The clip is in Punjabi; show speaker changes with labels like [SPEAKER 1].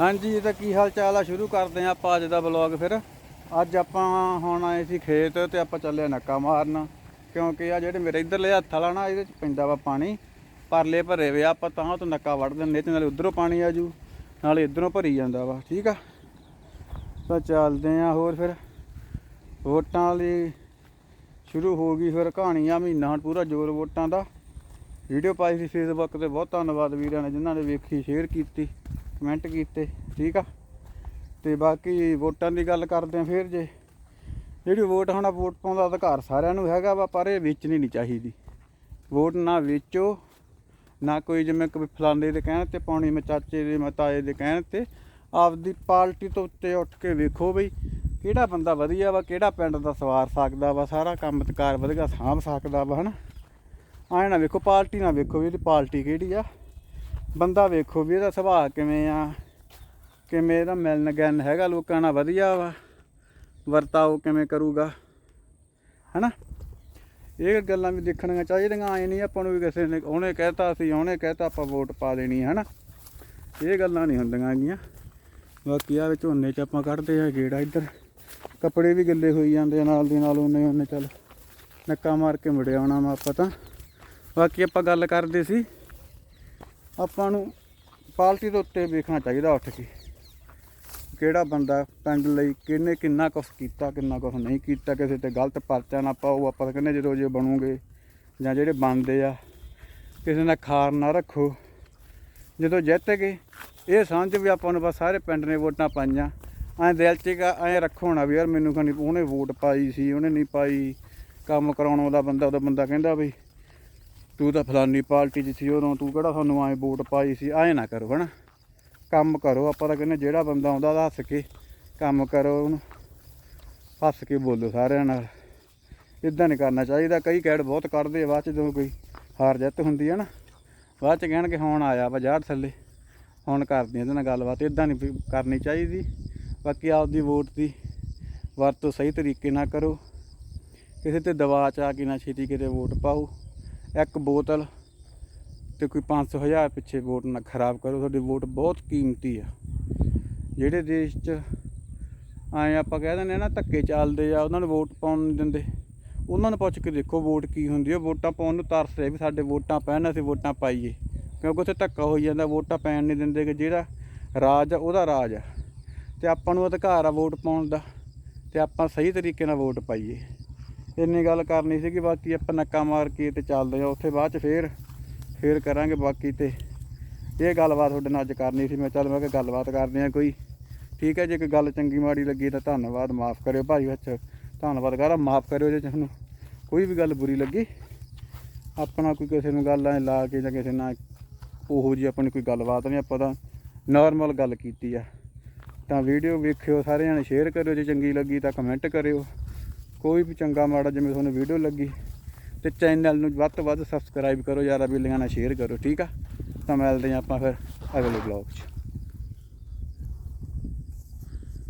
[SPEAKER 1] ਹਾਂਜੀ, ਇਹ ਤਾਂ ਕੀ ਹਾਲ ਚਾਲ ਆ? ਸ਼ੁਰੂ ਕਰਦੇ ਆ ਆਪਾਂ ਅੱਜ ਦਾ ਵਲੌਗ ਫਿਰ। ਅੱਜ ਆਪਾਂ ਹੁਣ ਆਏ ਸੀ ਖੇਤ ਤੇ ਆਪਾਂ ਚੱਲੇ ਨੱਕਾ ਮਾਰਨ। ਕਿਉਂਕਿ ਆ ਜਿਹੜੇ ਮੇਰੇ ਇੱਧਰਲੇ ਹੱਥ ਵਾਲਾ ਨਾ, ਇਹਦੇ ਚ ਪੈਂਦਾ ਵਾ ਪਾਣੀ। ਪਰਲੇ ਭਰੇ ਵੇ ਆਪਾਂ ਤਾਂ ਤੋਂ ਨੱਕਾ ਵੜ ਦਿੰਦੇ ਤੇ ਨਾਲੇ ਉਧਰੋਂ ਪਾਣੀ ਆ ਜੂ। ਨਾਲੇ ਇਧਰੋਂ ਭਰੀ ਜਾਂਦਾ ਵਾ, ਠੀਕ ਆ? ਤਾਂ ਚੱਲਦੇ ਆ ਹੋਰ ਫਿਰ। ਵੋਟਾਂ ਵਾਲੀ ਸ਼ੁਰੂ ਹੋ ਗਈ ਫਿਰ ਕਹਾਣੀ ਆ ਮਹੀਨਾ ਹੁਣ ਪੂਰਾ ਜ਼ੋਰ ਵੋਟਾਂ ਦਾ। ਵੀਡੀਓ ਪਾਈ ਸੀ ਫੇਸਬੁੱਕ ਤੇ, ਬਹੁਤ ਧੰਨਵਾਦ ਵੀਰਾਂ ਨੇ ਜਿਨ੍ਹਾਂ ਨੇ ਵੇਖੀ ਸ਼ੇਅਰ ਕੀਤੀ। ਕਮੈਂਟ ਕੀਤੇ, ਠੀਕ ਆ? ਤੇ ਬਾਕੀ ਵੋਟਾਂ ਦੀ ਗੱਲ ਕਰਦੇ ਆ ਫਿਰ ਜੇ। ਜਿਹੜੀ ਵੋਟ ਹੁਣ ਵੋਟ ਪਾਉਣ ਦਾ ਅਧਿਕਾਰ ਸਾਰਿਆਂ ਨੂੰ ਹੈਗਾ ਵਾ, ਪਰ ਇਹ ਵੇਚਣੀ ਨਹੀਂ ਚਾਹੀਦੀ। ਵੋਟ ਨਾ ਵੇਚੋ, ਨਾ ਕੋਈ ਜਿਵੇਂ ਕੋਈ ਫਲਾਂਦੇ ਦੇ ਕਹਿਣ ਤੇ ਪਾਉਣੀ, ਮੈਂ ਚਾਚੇ ਦੇ, ਮੈਂ ਤਾਏ ਦੇ ਕਹਿਣ ਤੇ ਆਪਦੀ ਪਾਰਟੀ ਤੋਂ ਉੱਤੇ ਉੱਠ ਕੇ ਵੇਖੋ ਬਈ, ਕਿਹੜਾ ਬੰਦਾ ਵਧੀਆ ਵਾ, ਕਿਹੜਾ ਪਿੰਡ ਦਾ ਸਵਾਰ ਸਕਦਾ ਵਾ, ਸਾਰਾ ਕੰਮ ਕੰਮਕਾਰ ਵਧੀਆ ਸਾਂਭ ਸਕਦਾ ਵਾ, ਹਨਾ? ਆਏ ਨਾ ਵੇਖੋ, ਪਾਰਟੀ ਨਾ ਵੇਖੋ ਵੀ ਇਹਦੀ ਪਾਰਟੀ ਕਿਹੜੀ ਆ। ਬੰਦਾ ਵੇਖੋ ਵੀ ਇਹਦਾ ਸੁਭਾਅ ਕਿਵੇਂ ਆ, ਕਿਵੇਂ ਇਹਦਾ ਮਿਲਣ ਗਿਲਣ ਹੈਗਾ, ਲੋਕਾਂ ਨਾਲ ਵਧੀਆ ਵਾ, ਵਰਤਾਓ ਕਿਵੇਂ ਕਰੂਗਾ, ਹਨਾ? ਇਹ ਗੱਲਾਂ ਵੀ ਦੇਖਣੀਆਂ ਚਾਹੀਦੀਆਂ, ਐ ਨਹੀਂ ਆਪਾਂ ਨੂੰ ਵੀ ਕਿਸੇ ਨੇ ਉਹਨੇ ਕਹਿਤਾ ਸੀ, ਉਹਨੇ ਕਹਿਤਾ ਆਪਾਂ ਵੋਟ ਪਾ ਦੇਣੀ ਹੈ ਹਨਾ? ਇਹ ਗੱਲਾਂ ਨਹੀਂ ਹੁੰਦੀਆਂ ਹੈਗੀਆਂ। ਬਾਕੀ ਆ ਵਿੱਚ ਝੋਨੇ ਚ ਆਪਾਂ ਕੱਢਦੇ ਆ ਗੇੜਾ ਇੱਧਰ। ਕੱਪੜੇ ਵੀ ਗਿੱਲੇ ਹੋਈ ਜਾਂਦੇ ਆ, ਨਾਲ ਦੀ ਨਾਲ ਉਹਨੇ ਉਹਨੇ ਚੱਲ ਨੱਕਾ ਮਾਰ ਕੇ ਮੁੜ ਆਉਣਾ ਵਾ ਆਪਾਂ ਤਾਂ। ਬਾਕੀ ਆਪਾਂ ਗੱਲ ਕਰਦੇ ਸੀ ਆਪਾਂ ਨੂੰ ਪਾਰਟੀ ਦੇ ਉੱਤੇ ਵੇਖਣਾ ਚਾਹੀਦਾ ਉੱਠ ਕੇ। ਕਿਹੜਾ ਬੰਦਾ ਪਿੰਡ ਲਈ ਕਿਹਨੇ ਕਿੰਨਾ ਕੁਛ ਕੀਤਾ, ਕਿੰਨਾ ਕੁਛ ਨਹੀਂ ਕੀਤਾ, ਕਿਸੇ ਤੇ ਗਲਤ ਪਰਚਾ ਨਾ ਪਾਓ, ਆਪਾਂ ਕਹਿੰਦੇ ਜਦੋਂ ਜੇ ਬਣੂਗੇ ਜਾਂ ਜਿਹੜੇ ਬਣਦੇ ਆ, ਕਿਸੇ ਨਾਲ ਖਾਰ ਨਾ ਰੱਖੋ। ਜਦੋਂ ਜਿੱਤ ਗਏ, ਇਹ ਸਮਝ ਵੀ ਆਪਾਂ ਨੂੰ ਬਸ ਸਾਰੇ ਪਿੰਡ ਨੇ ਵੋਟਾਂ ਪਾਈਆਂ। ਐਂ ਦਿਲ 'ਚ ਐਂ ਰੱਖੋ ਨਾ ਵੀ ਯਾਰ ਮੈਨੂੰ ਖਣੀ ਉਹਨੇ ਵੋਟ ਪਾਈ ਸੀ, ਉਹਨੇ ਨਹੀਂ ਪਾਈ। ਕੰਮ ਕਰਾਉਣ ਵਾਲਾ ਬੰਦਾ, ਉਹਦਾ ਬੰਦਾ ਕਹਿੰਦਾ ਵੀ ਤੂੰ ਤਾਂ ਫਲਾਨੀ ਪਾਰਟੀ 'ਚ ਸੀ ਉਦੋਂ, ਤੂੰ ਕਿਹੜਾ ਸਾਨੂੰ ਐਂ ਵੋਟ ਪਾਈ ਸੀ? ਐਂ ਨਾ ਕਰੋ ਹਨਾ। ਕੰਮ ਕਰੋ, ਆਪਾਂ ਤਾਂ ਕਹਿੰਦੇ ਜਿਹੜਾ ਬੰਦਾ ਆਉਂਦਾ ਉਹਦਾ ਹੱਸ ਕੇ ਕੰਮ ਕਰੋ ਉਹਨੂੰ। ਹੱਸ ਕੇ ਬੋਲੋ ਸਾਰਿਆਂ ਨਾਲ। ਇਦਾਂ ਨਹੀਂ ਕਰਨਾ ਚਾਹੀਦਾ। ਕਈ ਕੈਡ ਬਹੁਤ ਕੱਢਦੇ ਆ, ਬਾਅਦ ਚ ਜਦੋਂ ਕੋਈ ਹਾਰ ਜਿੱਤ ਹੁੰਦੀ ਹੈ ਨਾ, ਬਾਅਦ ਚ ਕਹਿਣਗੇ ਹੁਣ ਆਇਆ ਵਾ ਜਾੜ ਥੱਲੇ। ਹੁਣ ਕਰਦੇ ਆ ਇਹਦੇ ਨਾਲ ਗੱਲਬਾਤ। ਇਦਾਂ ਨਹੀਂ ਕਰਨੀ ਚਾਹੀਦੀ। ਬਾਕੀ ਆਪਦੀ ਵੋਟ ਦੀ ਵਰਤੋਂ ਸਹੀ ਤਰੀਕੇ ਨਾਲ ਕਰੋ। ਕਿਸੇ ਤੇ ਦਵਾ ਚ ਆ ਕੇ ਨਾ ਛੇਤੀ ਕਿਤੇ ਵੋਟ ਪਾਓ। ਇੱਕ ਬੋਤਲ ਤੇ ਕੋਈ 500 ਹਜ਼ਾਰ ਪਿੱਛੇ ਵੋਟ ਨਾ ਖਰਾਬ ਕਰੋ, ਤੁਹਾਡੀ ਵੋਟ ਬਹੁਤ ਕੀਮਤੀ ਆ। ਜਿਹੜੇ ਦੇਸ਼ 'ਚ ਆਏ ਆਪਾਂ ਕਹਿ ਦਿੰਦੇ ਆ ਨਾ, ਧੱਕੇ ਚੱਲਦੇ ਆ, ਉਹਨਾਂ ਨੂੰ ਵੋਟ ਪਾਉਣ ਨਹੀਂ ਦਿੰਦੇ। ਉਹਨਾਂ ਨੂੰ ਪੁੱਛ ਕੇ ਦੇਖੋ ਵੋਟ ਕੀ ਹੁੰਦੀ ਹੈ ਵੋਟਾਂ ਪਾਉਣ ਨੂੰ ਤਰਸ ਰਹੇ ਵੀ ਸਾਡੇ ਵੋਟਾਂ ਪੈਣ, ਅਸੀਂ ਵੋਟਾਂ ਪਾਈਏ। ਕਿਉਂਕਿ ਉੱਥੇ ਧੱਕਾ ਹੋਈ ਜਾਂਦਾ, ਵੋਟਾਂ ਪੈਣ ਨਹੀਂ ਦਿੰਦੇ ਕਿ ਜਿਹੜਾ ਰਾਜ ਆ, ਉਹਦਾ ਰਾਜ ਆ। ਤੇ ਆਪਾਂ ਨੂੰ ਅਧਿਕਾਰ ਆ ਵੋਟ ਪਾਉਣ ਦਾ, ਤੇ ਆਪਾਂ ਸਹੀ ਤਰੀਕੇ ਨਾਲ ਵੋਟ ਪਾਈਏ। ਇੰਨੀ ਗੱਲ ਕਰਨੀ ਸੀ ਕਿ ਬਾਕੀ ਆਪਾਂ ਨੱਕਾ ਮਾਰ ਕੇ ਤੇ ਚੱਲਦੇ ਆ ਉੱਥੇ ਬਾਅਦ ਚ ਫੇਰ ਫੇਰ ਕਰਾਂਗੇ ਬਾਕੀ ਤੇ। ਇਹ ਗੱਲਬਾਤ ਤੁਹਾਡੇ ਨਾਲ ਅੱਜ ਕਰਨੀ ਸੀ। ਮੈਂ ਚੱਲ ਮੈਂ ਕਿ ਗੱਲਬਾਤ ਕਰਦੇ ਆ ਕੋਈ। ਠੀਕ ਹੈ, ਜੇ ਕੋਈ ਗੱਲ ਚੰਗੀ ਮਾੜੀ ਲੱਗੀ ਤਾਂ ਧੰਨਵਾਦ, ਮਾਫ ਕਰਿਓ ਭਾਈ ਵਿੱਚ। ਧੰਨਵਾਦ ਕਰਾਂ, ਮਾਫ ਕਰਿਓ ਜੇ ਤੁਹਾਨੂੰ ਕੋਈ ਵੀ ਗੱਲ ਬੁਰੀ ਲੱਗੀ। ਆਪਣਾ ਕੋਈ ਕਿਸੇ ਨੂੰ ਗੱਲ ਐ ਲਾ ਕੇ ਜਾਂ ਕਿਸੇ ਨਾਲ ਉਹੋ ਜੀ ਆਪਣੀ ਕੋਈ ਗੱਲਬਾਤ ਨਹੀਂ, ਆਪਾਂ ਤਾਂ ਨਾਰਮਲ ਗੱਲ ਕੀਤੀ ਆ। ਤਾਂ ਵੀਡੀਓ ਵੇਖਿਓ, ਸਾਰਿਆਂ ਨੇ ਸ਼ੇਅਰ ਕਰਿਓ, ਜੇ ਚੰਗੀ ਲੱਗੀ ਤਾਂ ਕਮੈਂਟ ਕਰਿਓ। ਕੋਈ ਵੀ ਚੰਗਾ ਮਾੜਾ ਜਿਵੇਂ ਤੁਹਾਨੂੰ ਵੀਡੀਓ ਲੱਗੀ ਤੇ ਚੈਨਲ ਨੂੰ ਵੱਧ ਤੋਂ ਵੱਧ ਸਬਸਕ੍ਰਾਈਬ ਕਰੋ ਯਾਰਾ ਬਿੱਲੀਆਂ ਨਾਲ ਸ਼ੇਅਰ ਕਰੋ, ਠੀਕ ਆ? ਤਾਂ ਮਿਲਦੇ ਹਾਂ ਆਪਾਂ ਫਿਰ ਅਗਲੇ ਬਲੌਗ 'ਚ।